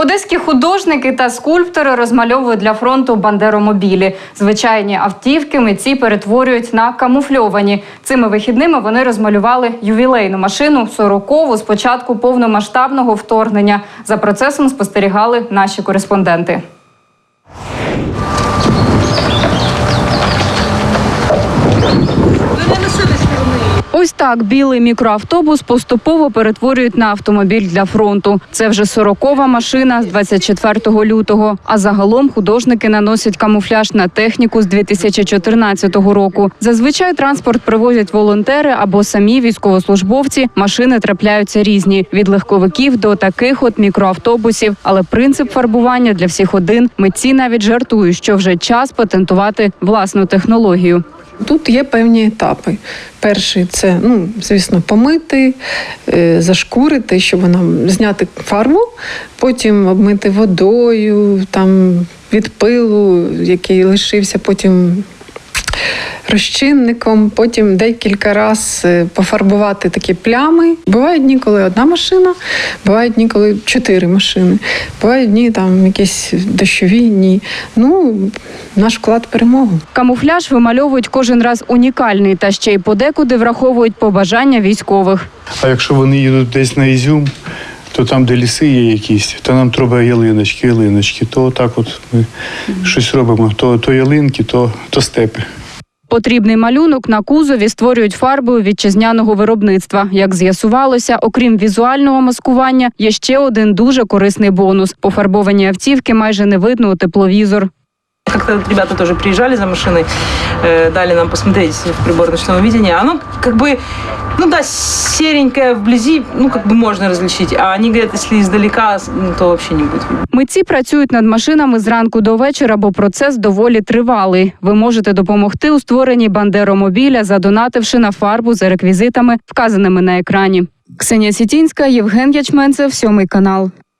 Одеські художники та скульптори розмальовують для фронту бандеромобілі. Звичайні автівки митці перетворюють на камуфльовані. Цими вихідними вони розмалювали ювілейну машину сорокову з початку повномасштабного вторгнення. За процесом спостерігали наші кореспонденти. Так білий мікроавтобус поступово перетворюють на автомобіль для фронту. Це вже сорокова машина з 24 лютого. А загалом художники наносять камуфляж на техніку з 2014 року. Зазвичай транспорт привозять волонтери або самі військовослужбовці. Машини трапляються різні від легковиків до таких от мікроавтобусів. Але принцип фарбування для всіх один. Митці навіть жартують, що вже час патентувати власну технологію. Тут є певні етапи. Перший це, ну, звісно, помити, е, зашкурити, щоб вона зняти фарбу, потім обмити водою, там, від пилу, який лишився, потім розчинником, потім декілька разів пофарбувати такі плями. Бувають дні, коли одна машина, бувають дні, коли чотири машини, бувають дні там якісь дощові дні. Ну, наш вклад в перемогу. Камуфляж вимальовують кожен раз унікальний та ще й подекуди враховують побажання військових. А якщо вони їдуть десь на Ізюм, то там, де ліси є якісь, то нам треба ялиночки, ялиночки. То так от ми щось робимо. То, то ялинки, то, то степи. Потрібний малюнок на кузові створюють фарбою вітчизняного виробництва. Як з'ясувалося, окрім візуального маскування, є ще один дуже корисний бонус. Пофарбовані автівки майже не видно у тепловізор Как-то вот ребята тоже приезжали за машиной, э, дали нам посмотреть в прибор ночного видения. Оно как бы, ну да, серенькое вблизи, ну как бы можно различить. А они говорят, если издалека, ну, то вообще не будет видно. Митці працюють над машинами зранку до вечора, бо процес доволі тривалий. Ви можете допомогти у створенні бандеромобіля, задонативши на фарбу за реквізитами, вказаними на екрані. Ксенія Сітінська, Євген Ячменцев, сьомий канал.